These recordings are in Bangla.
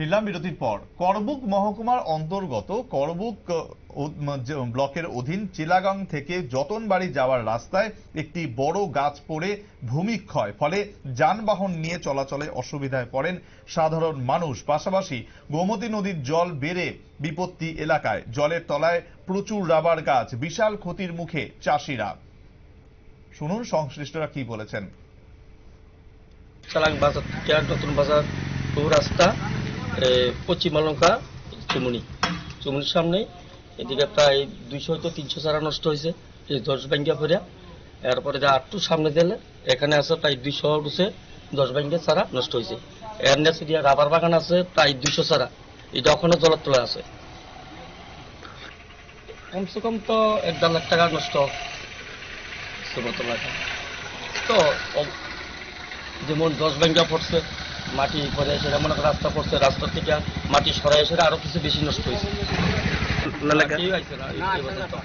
ফিরলাম বিরতির পর। করবুক মহকুমার অন্তর্গত করবুক ব্লকের অধীন চিলাগাং থেকে যতনবাড়ি যাওয়ার রাস্তায় একটি বড় গাছ পড়ে ভূমিক্ষয়। ফলে যানবাহন নিয়ে চলাচলে অসুবিধায় পড়েন সাধারণ মানুষ। পাশাপাশি গোমতী নদীর জল বেড়ে বিপত্তি এলাকায়। জলের তলায় প্রচুর রাবার গাছ, বিশাল ক্ষতির মুখে চাষিরা। শুনুন সংশ্লিষ্টরা কি বলেছেন। চালাং বাজার নতুন বাজার টু রাস্তা। এ, পশ্চিম অলঙ্কা চুমুনি। চুমুনির সামনে এদিকে প্রায় দুইশো হয়তো তিনশো চারা নষ্ট হয়েছে এই দশ ব্যাঙ্গা ফেরিয়া এরপরে যে আটটু সামনে দিলে এখানে আছে প্রায় দুইশো উঠছে দশ ব্যাঙ্গা চারা নষ্ট হয়েছে। এর নেছে দিয়ে রাবার বাগান আছে প্রায় দুইশো চারা। এটা ওখানে জলের তোলা আছে। কমসে কম তো এক দেড় লাখ টাকা নষ্ট তো যেমন দশ ব্যাঙ্গা পড়ছে মাটি পরে সেটা মনে করেন রাস্তা পড়ছে রাস্তা থেকে মাটি সরাই এসে আরও কিছু বেশি নষ্ট হয়েছে। তো।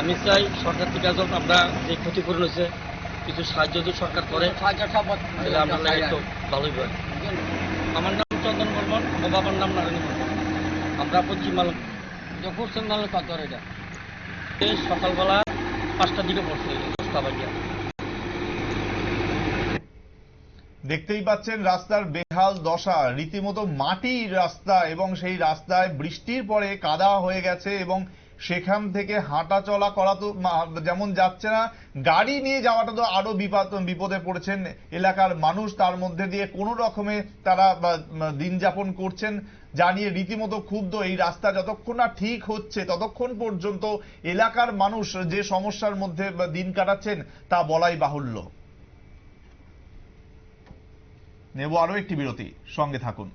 আমি চাই সরকার থেকে যখন আমরা যে ক্ষতিপূরণ হয়েছে কিছু সাহায্য যদি সরকার করে তাহলে আমরা একটু ভালোই হয়। আমার নাম চন্দন বর্মন ও বাবার নাম নারায়ণ বর্মন। আমরা পশ্চিম মাল পশ্চিম মাল কত এটা। সকালবেলা পাঁচটার দিকে পড়ছে দশটা বাজিয়া। দেখতেই পাচ্ছেন রাস্তার বেহাল দশা। রীতিমতো মাটির রাস্তা এবং সেই রাস্তায় বৃষ্টির পরে কাদা হয়ে গেছে এবং সেখান থেকে হাঁটা চলা করা তো যেমন যাচ্ছে না, গাড়ি নিয়ে যাওয়াটা তো আরও বিপদ, বিপদে পড়েছেন এলাকার মানুষ। তার মধ্যে দিয়ে কোনো রকমে তারা দিন যাপন করছেন জানিয়ে রীতিমতো ক্ষুব্ধ। এই রাস্তা যতক্ষণ না ঠিক হচ্ছে, ততক্ষণ পর্যন্ত এলাকার মানুষ যে সমস্যার মধ্যে দিন কাটাচ্ছেন তা বলাই বাহুল্য। নেব আরও একটি বিরতি। সঙ্গে থাকুন।